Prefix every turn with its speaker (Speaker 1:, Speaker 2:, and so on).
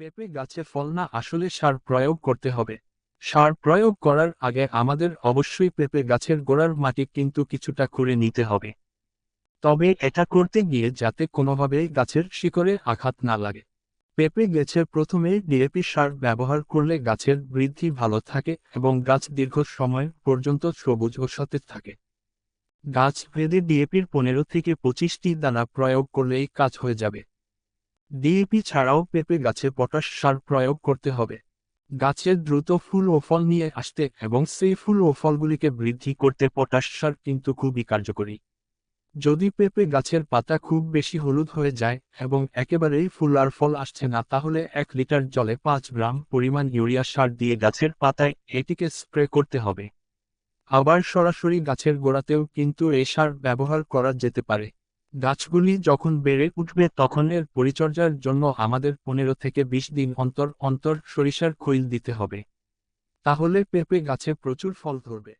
Speaker 1: পেঁপে গাছে ফল না আসলে সার প্রয়োগ করতে হবে। সার প্রয়োগ করার আগে আমাদের অবশ্যই পেঁপে গাছের গোড়ার মাটি কিন্তু কিছুটা করে নিতে হবে। তবে এটা করতে গিয়ে যাতে কোনোভাবেই গাছের শিকড়ে আঘাত না লাগে। পেঁপে গাছে প্রথমে ডিএপি সার ব্যবহার করলে গাছের বৃদ্ধি ভালো থাকে এবং গাছ দীর্ঘ সময় পর্যন্ত সবুজ ও সতেজ থাকে। গাছ ভেদে ডিএপির পনেরো থেকে পঁচিশটি দানা প্রয়োগ করলেই কাজ হয়ে যাবে। ডিএপি ছাড়াও পেঁপে গাছে পটাশ সার প্রয়োগ করতে হবে। গাছের দ্রুত ফুল ও ফল নিয়ে আসতে এবং সেই ফুল ও ফলগুলিকে বৃদ্ধি করতে পটাশ সার কিন্তু খুবই কার্যকরী। যদি পেঁপে গাছের পাতা খুব বেশি হলুদ হয়ে যায় এবং একেবারেই ফুল আর ফল আসছে না, তাহলে এক লিটার জলে পাঁচ গ্রাম পরিমাণ ইউরিয়া সার দিয়ে গাছের পাতায় এটিকে স্প্রে করতে হবে। আবার সরাসরি গাছের গোড়াতেও কিন্তু এই সার ব্যবহার করা যেতে পারে। গাছগুলি যখন বেড়ে উঠবে তখন এর পরিচর্যার জন্য আমাদের পনেরো থেকে বিশ দিন অন্তর অন্তর সরিষার খৈল দিতে হবে। তাহলে পেঁপে গাছে প্রচুর ফল ধরবে।